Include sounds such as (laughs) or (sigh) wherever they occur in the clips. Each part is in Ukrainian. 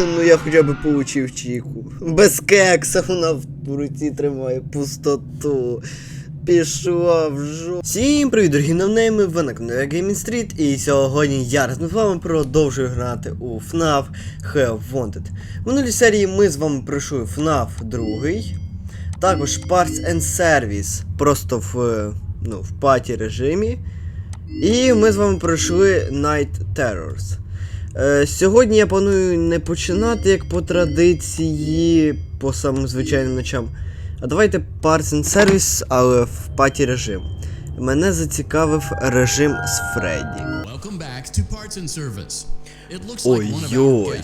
(laughs) Ну я хоча б получив чіку. Без кекса вона в руці тримає пустоту. Пішов в жо. Всім привіт, дорогі новнейми, ви на каналі Gaming Street, і сьогодні я разом з вами продовжую грати у FNAF Have Wanted. В минулій серії ми з вами пройшли FNAF 2, також Parts and Service, просто в, ну, в паті режимі. І ми з вами пройшли Night Terrors. Е, сьогодні я планую не починати як по традиції, по самим звичайним ночам. А давайте and Service, але в паті режим. Мене зацікавив режим з Фредді. Ой-ой.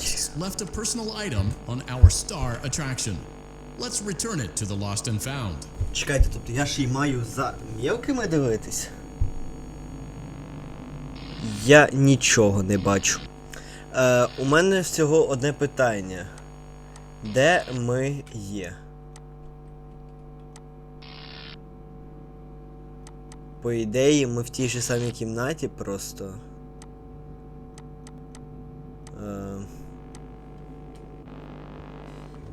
Let's return it to the lost and found. Чекайте, тобто я ж і маю за м'явками дивитись. Я нічого не бачу. Е, у мене всього одне питання. Де ми є? По ідеї, ми в тій же самій кімнаті просто. Е,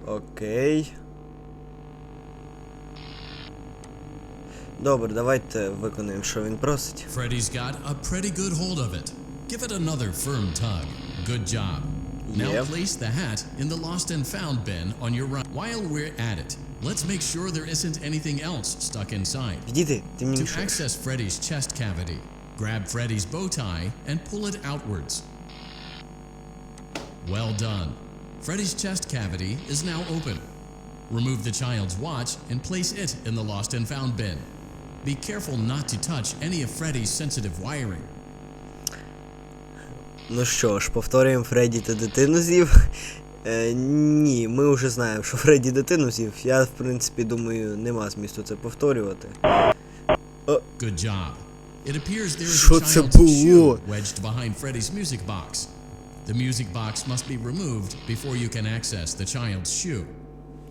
окей. Добре, давайте виконуємо, що він просить. Freddy's got a pretty good hold of it. Give it another firm tug. Good job. Now yep. place the hat in the lost and found bin on your right. While we're at it, let's make sure there isn't anything else stuck inside. to access Freddy's chest cavity, grab Freddy's bow tie and pull it outwards. Well done. Freddy's chest cavity is now open. Remove the child's watch and place it in the lost and found bin. Be careful not to touch any of Freddy's sensitive wiring. Ну що ж, повторюємо, Фредді ти дитину з'їв. Е, ні, ми вже знаємо, що Фредді дитину з'їв. Я, в принципі, думаю, нема змісту це повторювати. Is Що це було? The music box must be removed before you can access the child's shoe.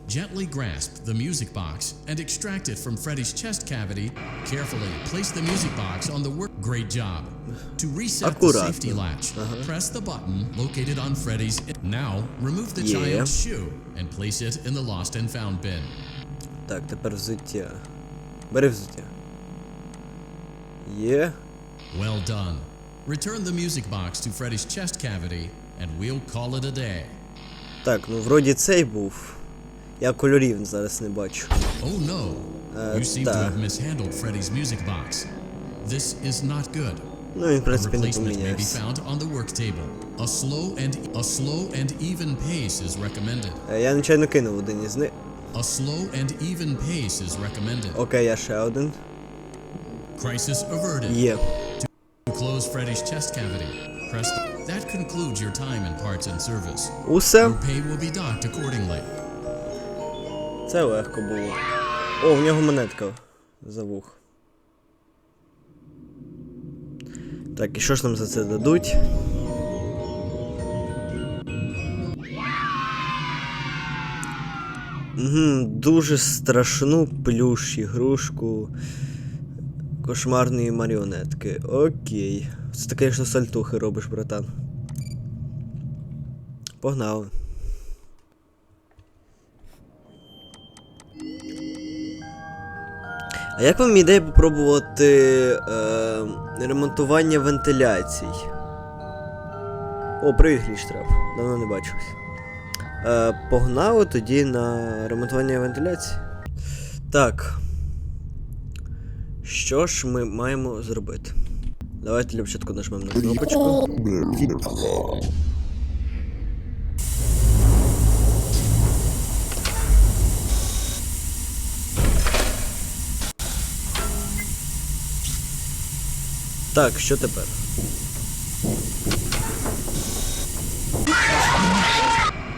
Gently grasp the music box and extract it from Freddy's chest cavity. Carefully place the music box on the work. Great job. To reset the Аккуратно. safety latch, press the button located on Freddy's. Now remove the Yeah. child's shoe and place it in the lost and found bin. Так, тепер взуття. Бери взуття. Є. Well done. Return the music box to Freddy's chest cavity, and we'll call it a day. Так, ну вроді цей був. Я кольорів зараз не бачу. Oh no! Uh, you seem to та. have mishandled Freddy's music box. This is not good. Ну він, в A принципі, не replacement may be помінявся. found on the work table. A slow and a slow and even pace is recommended. Е, Я нечайно кинув один із них. A slow and even pace is recommended. Окей, я ще один. Crisis averted. Є. To close Freddy's chest cavity, press. The, that concludes your time in parts and service. Усе. Your pay will be docked accordingly. Це легко було. О, в нього монетка за вух. Так, і що ж нам за це дадуть? Угу, дуже страшну плюш ігрушку кошмарної маріонетки. Окей. Це ти, звісно, сальтухи робиш, братан. Погнали. А як вам ідея попробувати е, ремонтування вентиляцій? О, привіт, Гліштрап. Давно не бачився. Е, погнали тоді на ремонтування вентиляції. Так. Що ж ми маємо зробити? Давайте для початку нажмемо на кнопочку. Так, що тепер?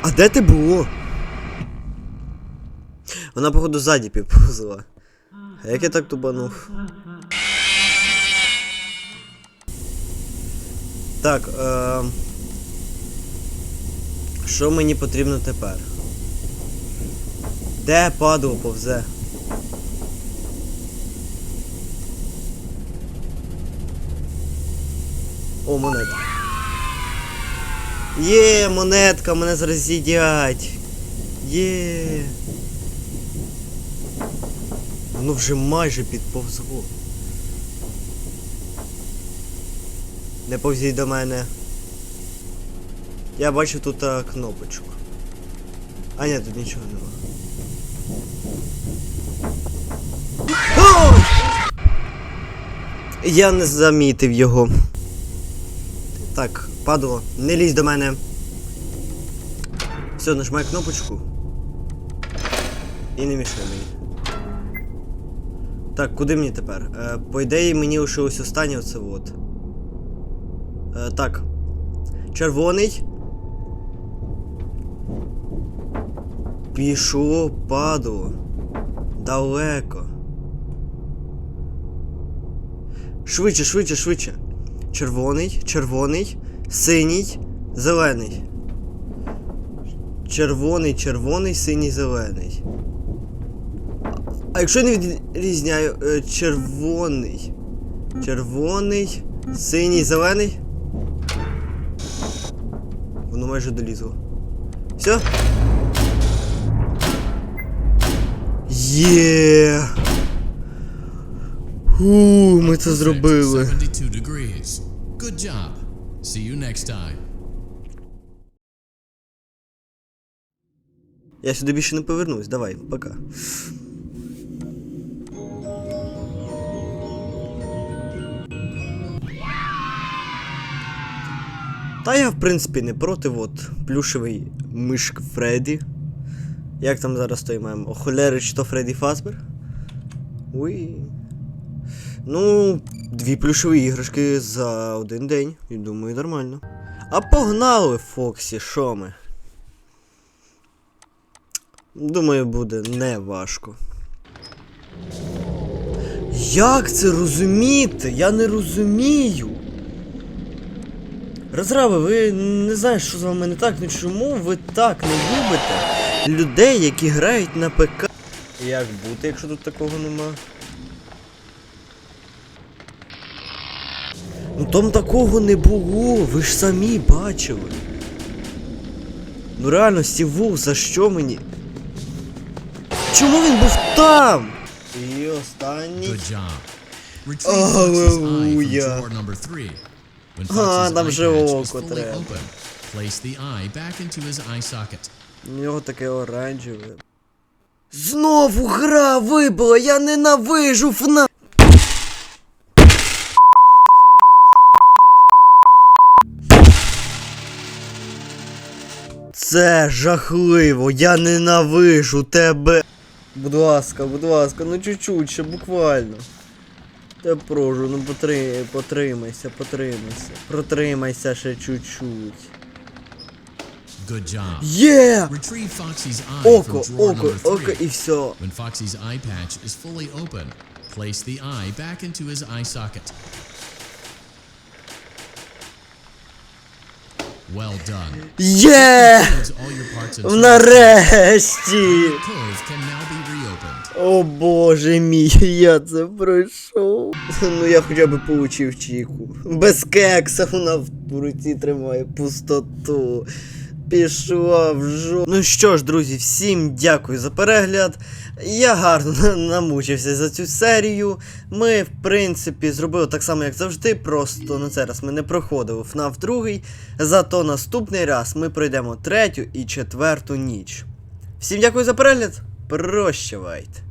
А де ти було? Вона, походу, ззаді підповзла. А як я так тупанув? Так, е... Що мені потрібно тепер? Де падло повзе? О, монета. Є, монетка, мене зараз з'їдять. Є. Воно вже майже підповзло. Не повзіть до мене. Я бачу тут а, кнопочку. А ні, тут нічого нема. Я не замітив його. Так, падло, не лізь до мене. Все, нажимай кнопочку. І не мішай мені. Так, куди мені тепер? Е, по ідеї мені лишилось останнє оце от. Е, так. Червоний. Пішло, падло. Далеко. Швидше, швидше, швидше. Червоний, червоний, синій, зелений. Червоний, червоний, синій, зелений. А якщо я не відрізняю е, червоний. Червоний, синій, зелений. Воно майже долізло. Все? Є. Ху, ми це зробили. Good job. See you next time. Я сюди більше не повернусь. Давай, пока. Та я, в принципі, не проти, от, плюшевий мишк Фредді. Як там зараз той мем? Охолерич то Фредді Фазбер? Уй. Ну, дві плюшеві іграшки за один день. І думаю, нормально. А погнали, Фоксі, що ми? Думаю, буде не важко. Як це розуміти? Я не розумію. Розраби, ви не знаю, що з вами не так, ну чому ви так не любите людей, які грають на ПК? Як бути, якщо тут такого нема? Ну там такого не було, ви ж самі бачили. Ну реально, Стіву, за що мені? Чому він був там? І останній. Аллилуйя. А, там же око треба. У нього таке оранжеве. Знову гра вибила, я ненавижу ФНА. Це жахливо, я ненавижу тебе. Будь ласка, будь ласка, ну чуть-чуть, ще буквально. Та прошу, ну потри... потримайся, потримайся. Протримайся ще чуть-чуть. Good job. Є! Око, око, око і все. When Foxy's eye patch is fully open, place the eye back into his eye socket. Є! Нарешті! О боже мій, я це пройшов. Ну я хоча б получив чіку. Без кекса вона в руці тримає пустоту. Пішла в жо. Ну що ж, друзі, всім дякую за перегляд. Я гарно намучився за цю серію. Ми, в принципі, зробили так само, як завжди. Просто на цей раз ми не проходили FNAF 2. Зато наступний раз ми пройдемо третю і четверту ніч. Всім дякую за перегляд. Прощавайте.